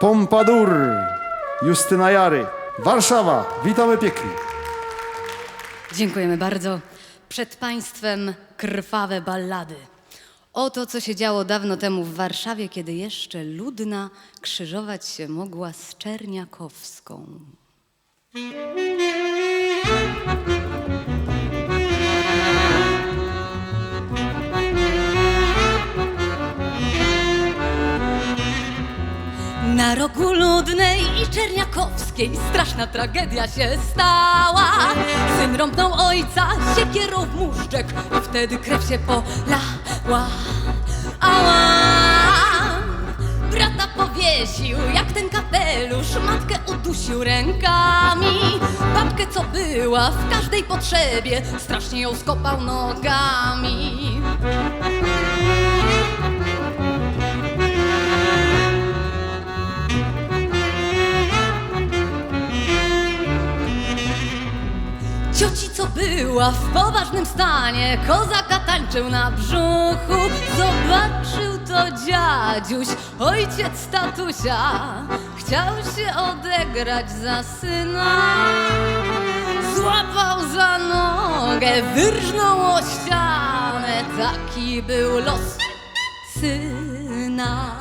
Pompadour, Justyna Jary, Warszawa. Witamy pięknie. Dziękujemy bardzo. Przed Państwem krwawe ballady. O to, co się działo dawno temu w Warszawie, kiedy jeszcze Ludna krzyżować się mogła z Czerniakowską. Na rogu Ludnej i Czerniakowskiej straszna tragedia się stała. Syn rąbnął ojca siekierą w muszczek i wtedy krew się polała. Ała! Brata powiesił jak ten kapelusz, matkę udusił rękami. Babkę, co była w każdej potrzebie, strasznie ją skopał nogami. Cioci, co była w poważnym stanie, kozaka tańczył na brzuchu. Zobaczył to dziadziuś, ojciec tatusia. Chciał się odegrać za syna. Złapał za nogę, wyrżnął o ścianę. Taki był los syna.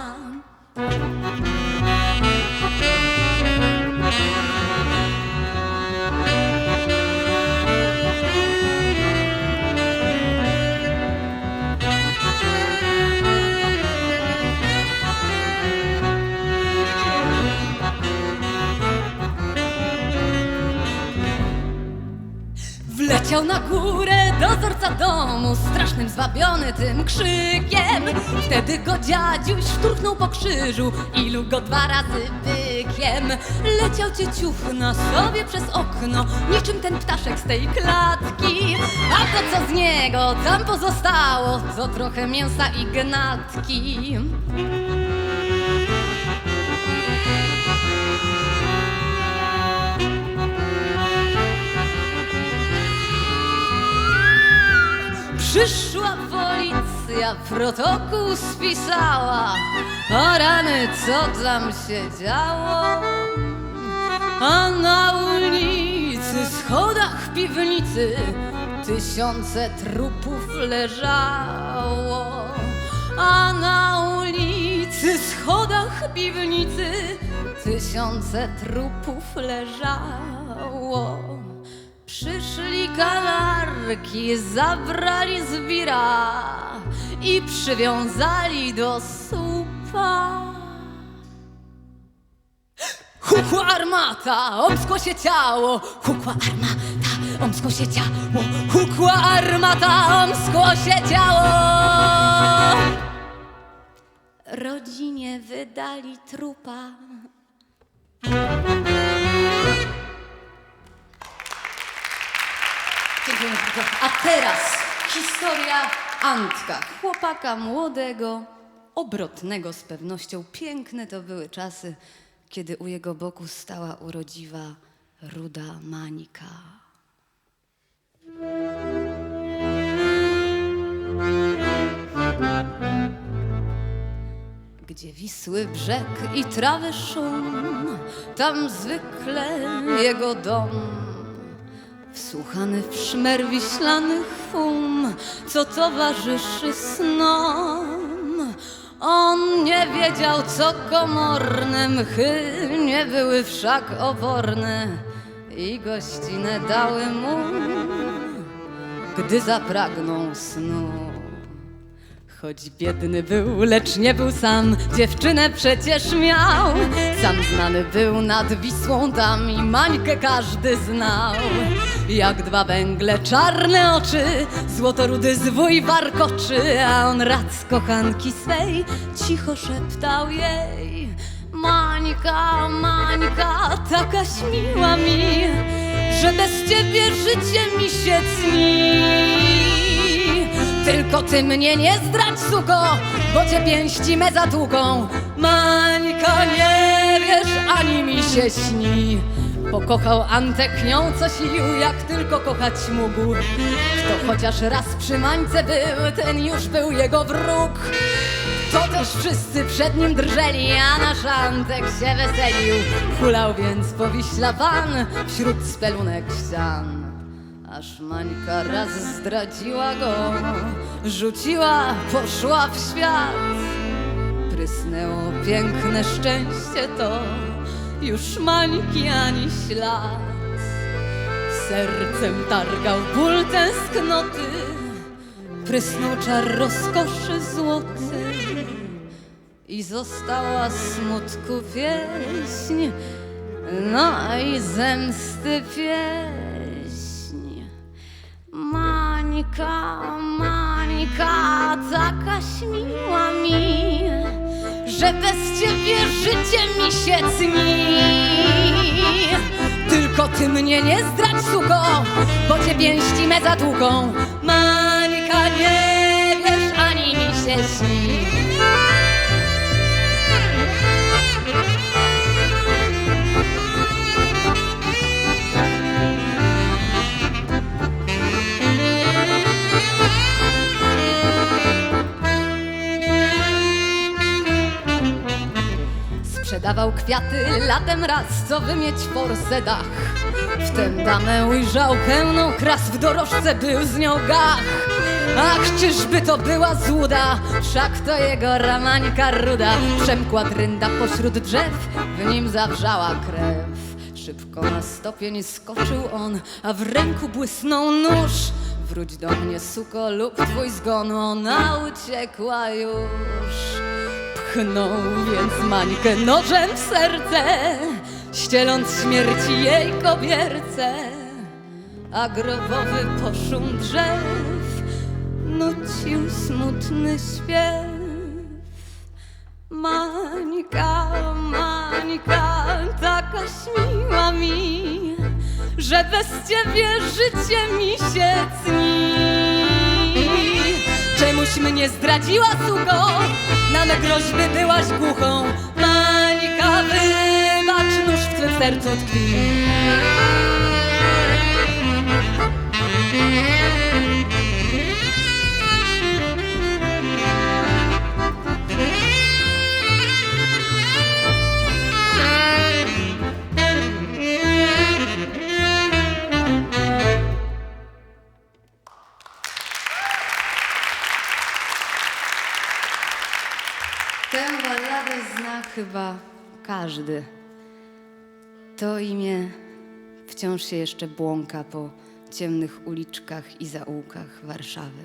Wleciał na górę dozorca domu, strasznym zwabiony tym krzykiem. Wtedy go dziadziuś szturchnął po krzyżu, ilu go dwa razy bykiem. Leciał cieciuch na sobie przez okno, niczym ten ptaszek z tej klatki. A to co z niego tam pozostało, to trochę mięsa i gnatki. Przyszła policja, protokół spisała. O rany, co tam się działo? A na ulicy, schodach piwnicy tysiące trupów leżało. A na ulicy, schodach piwnicy tysiące trupów leżało. Przyszli kalarki, zabrali zwira i przywiązali do słupa. Hukła armata, omskło się ciało, hukła armata, omskło się ciało, hukła armata, omskło się ciało. Rodzinie wydali trupa. A teraz historia Antka, chłopaka młodego, obrotnego z pewnością. Piękne to były czasy, kiedy u jego boku stała urodziwa ruda Mańka. Gdzie Wisły brzeg i trawy szum, tam zwykle jego dom. Wsłuchany w szmer wiślanych fum, co towarzyszy snom. On nie wiedział, co komorne mchy nie były wszak oporne i gościnę dały mu, gdy zapragnął snu. Choć biedny był, lecz nie był sam, dziewczynę przecież miał. Sam znany był nad Wisłą tam i Mańkę każdy znał. Jak dwa węgle, czarne oczy, złotorudy zwój warkoczy, a on rad z kochanki swej cicho szeptał jej. Mańka, Mańka, takaś miła mi, że bez ciebie życie mi się cni. Tylko ty mnie nie zdradź, suko, bo cię pięści me zatłuką. Mańka, nie wiesz, ani mi się śni. Pokochał Antek nią co sił, jak tylko kochać mógł. Kto chociaż raz przy Mańce był, ten już był jego wróg. To ten Już wszyscy przed nim drżeli, a nasz Antek się weselił. Hulał więc po Wiśla pan wśród spelunek ścian. Aż Mańka raz zdradziła go, rzuciła, poszła w świat. Prysnęło piękne szczęście to, już Mańki ani ślad. Sercem targał ból tęsknoty, prysnął czar rozkoszy złoty i została smutku pieśń, no i zemsty pieśń. Mańka, Mańka, taka śmiła mi, że bez ciebie życie mi się cni. Tylko ty mnie nie zdradź, suko, bo cię pięści me zatłuką. Mańka, nie wiesz, ani mi się śni. Sprzedawał kwiaty latem raz, co wymieć forsę dach. Wtem damę ujrzał pełną kras, w dorożce był z nią gach. Ach, czyżby to była złuda, wszak to jego ramańka ruda. Przemkła drynda pośród drzew, w nim zawrzała krew. Szybko na stopień skoczył on, a w ręku błysnął nóż. Wróć do mnie, suko, lub twój zgon, ona uciekła już. Pchnął więc Mańkę nożem w serce, ścieląc śmierci jej kobierce. A grobowy poszum drzew nucił smutny śpiew. Mańka, Mańka, taka śmiła mi, że bez ciebie życie mi się cni. Czemuś mnie zdradziła, suko, na me groźby byłaś głuchą. Mańka, wybacz, nóż w twym sercu tkwi. Chyba każdy. To imię wciąż się jeszcze błąka po ciemnych uliczkach i zaułkach Warszawy.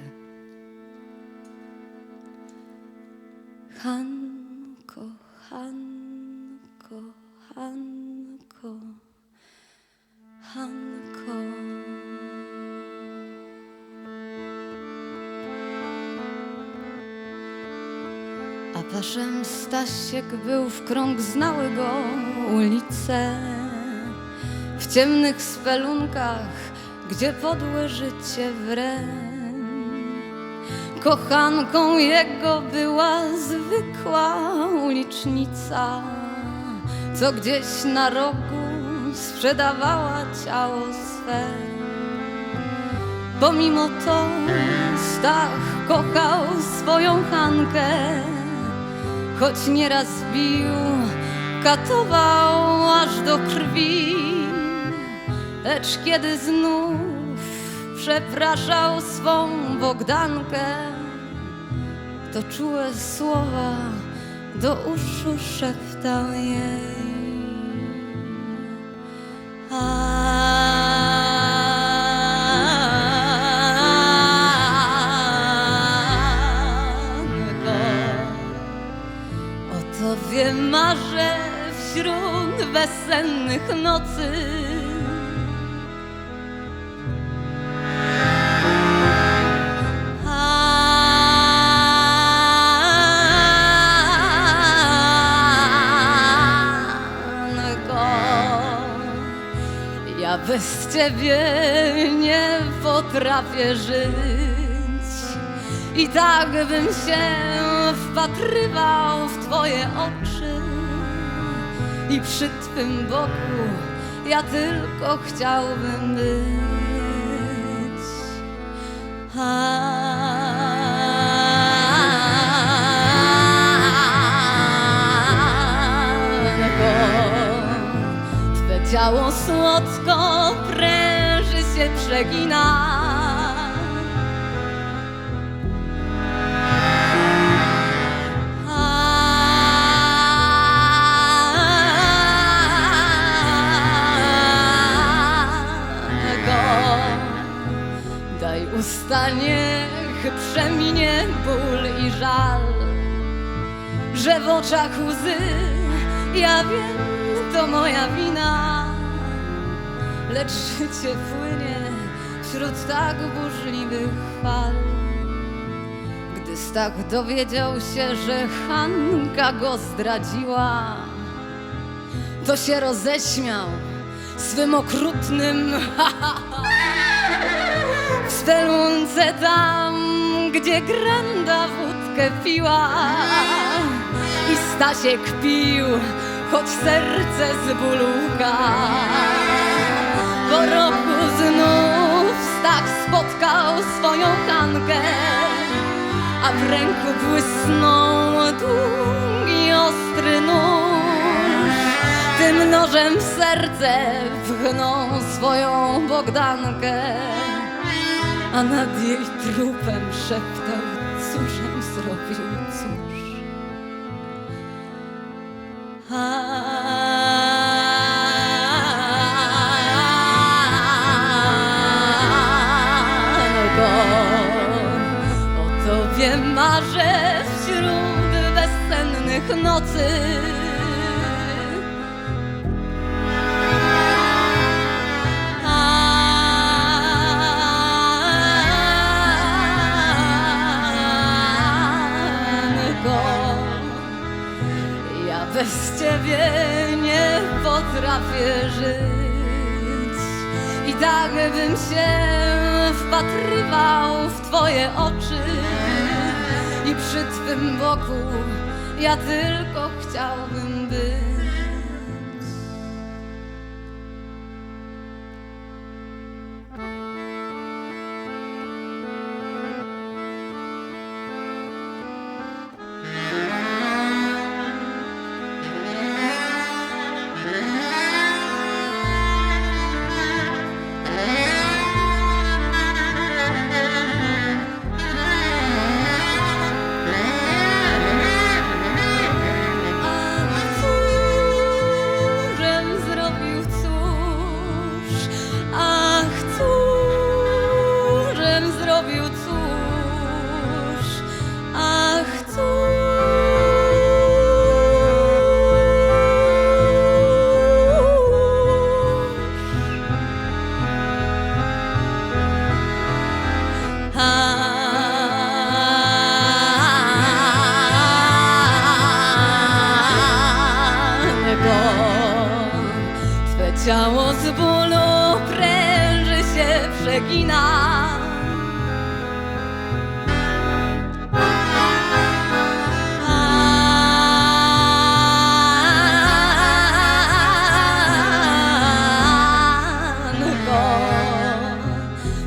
Hanko, Hanko, Hanko, Hanko. A paszem Stasiek był w krąg, znały go ulice. W ciemnych spelunkach, gdzie podłe życie wreń. Kochanką jego była zwykła ulicznica, co gdzieś na rogu sprzedawała ciało swe. Pomimo to Stach kochał swoją Hankę, choć nieraz bił, katował aż do krwi. Lecz kiedy znów przepraszał swą Bogdankę, to czułe słowa do uszu szeptał jej. Tobie marzę wśród bezsennych nocy. Ja bez ciebie nie potrafię żyć. I tak bym się wpatrywał w twoje oczy. I przy twym boku ja tylko chciałbym być. A. Twe ciało słodko pręży się, przegina. Usta, niech przeminie ból i żal. Że w oczach łzy, ja wiem, to moja wina. Lecz życie płynie wśród tak burzliwych fal. Gdy Stach dowiedział się, że Hanka go zdradziła To się roześmiał swym okrutnym w spelunce tam, gdzie Granda wódkę piła i Stasiek pił, choć serce z bólu. Po roku znów Stach spotkał swoją Hankę, a w ręku błysnął długi, ostry nóż. Tym nożem w serce wchnął swoją Bogdankę, a nad jej trupem szeptał, cóżem zrobił, cóż. O tobie marzę wśród bezsennych nocy. Ciebie nie potrafię żyć i tak bym się wpatrywał w twoje oczy i przy twym boku ja tylko chciałbym być. Ciało z bólu pręży się, przegina.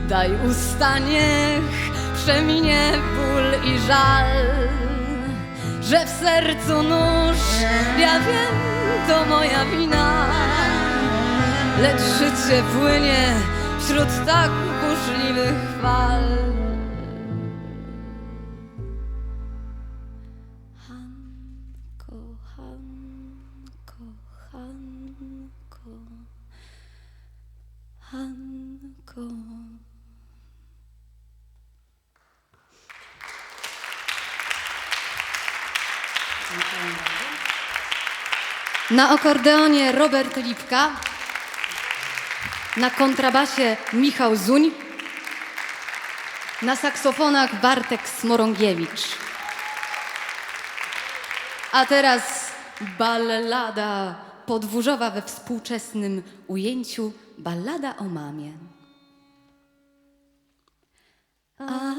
Daj usta, niech przeminie ból i żal, że w sercu nóż, ja wiem, to moja wina, lecz życie płynie wśród tak burzliwych fal. Hanko, Hanko, Hanko, Hanko. Na akordeonie Robert Lipka, na kontrabasie Michał Zuń, na saksofonach Bartek Smorągiewicz. A teraz ballada podwórzowa we współczesnym ujęciu, ballada o mamie. A,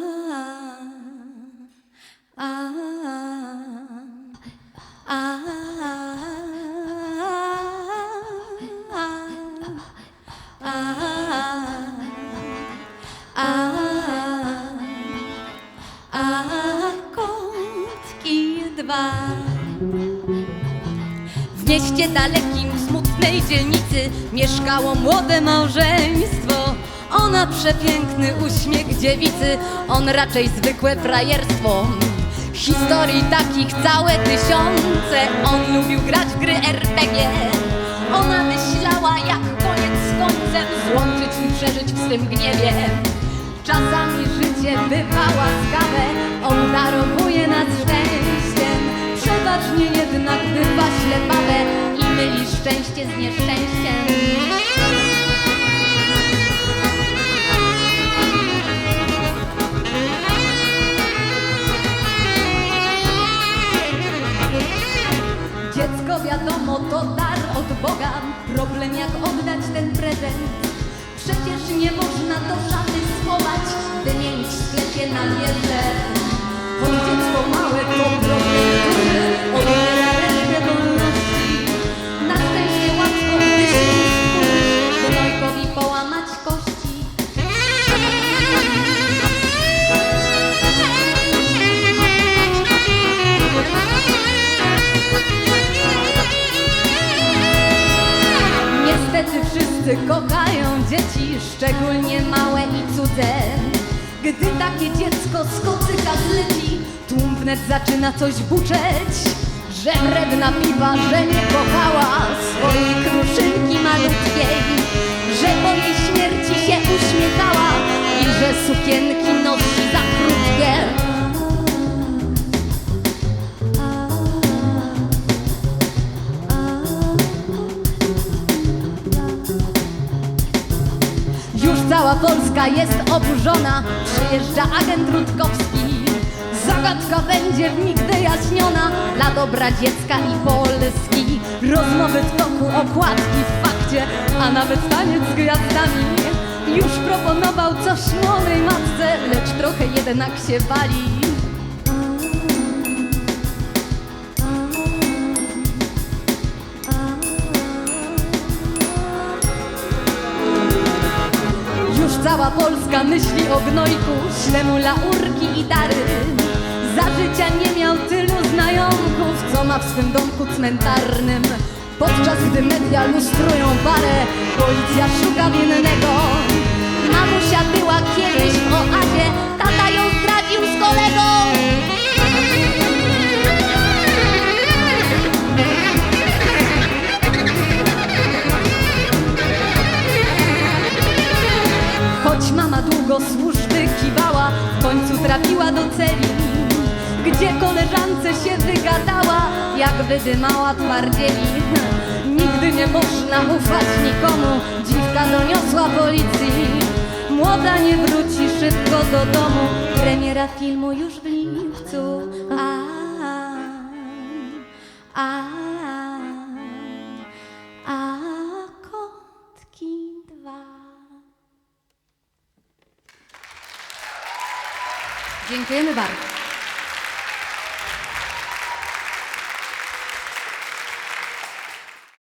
kątki dwa. W mieście dalekim smutno pięknej dzielnicy mieszkało młode małżeństwo. Ona przepiękny uśmiech dziewicy, on raczej zwykłe frajerstwo. Historii takich całe tysiące, on lubił grać w gry RPG. Ona myślała jak koniec z końcem, złączyć i przeżyć w swym gniewie. Czasami życie bywa łaskawe, on darowuje nas szczęściem. Przeważnie jednak bywa ślepawe myli szczęście z nieszczęściem. Gdy takie dziecko z kocyka zleci, tłum wnet zaczyna coś buczeć. Że wredna piwa, że nie kochała swojej kruszynki malutkiej. Że po jej śmierci się uśmiechała i że sukienki nosi za krótkie. Cała Polska jest oburzona, przyjeżdża agent Rutkowski. Zagadka będzie w nich wyjaśniona dla dobra dziecka i Polski. Rozmowy w toku, okładki w fakcie, a nawet taniec z gwiazdami. Już proponował coś młodej matce, lecz trochę jednak się bali. Cała Polska myśli o gnojku, śle mu laurki i dary. Za życia nie miał tylu znajomków, co ma w swym domku cmentarnym. Podczas gdy media lustrują parę, policja szuka winnego. Mamusia była kiedyś długo służby kiwała, w końcu trafiła do celi, gdzie koleżance się wygadała, jak wydymała twardzieli. Nigdy nie można ufać nikomu, dziwka doniosła policji. Młoda nie wróci szybko do domu, premiera filmu już w lipcu. A, a, a, Dziękujemy bardzo.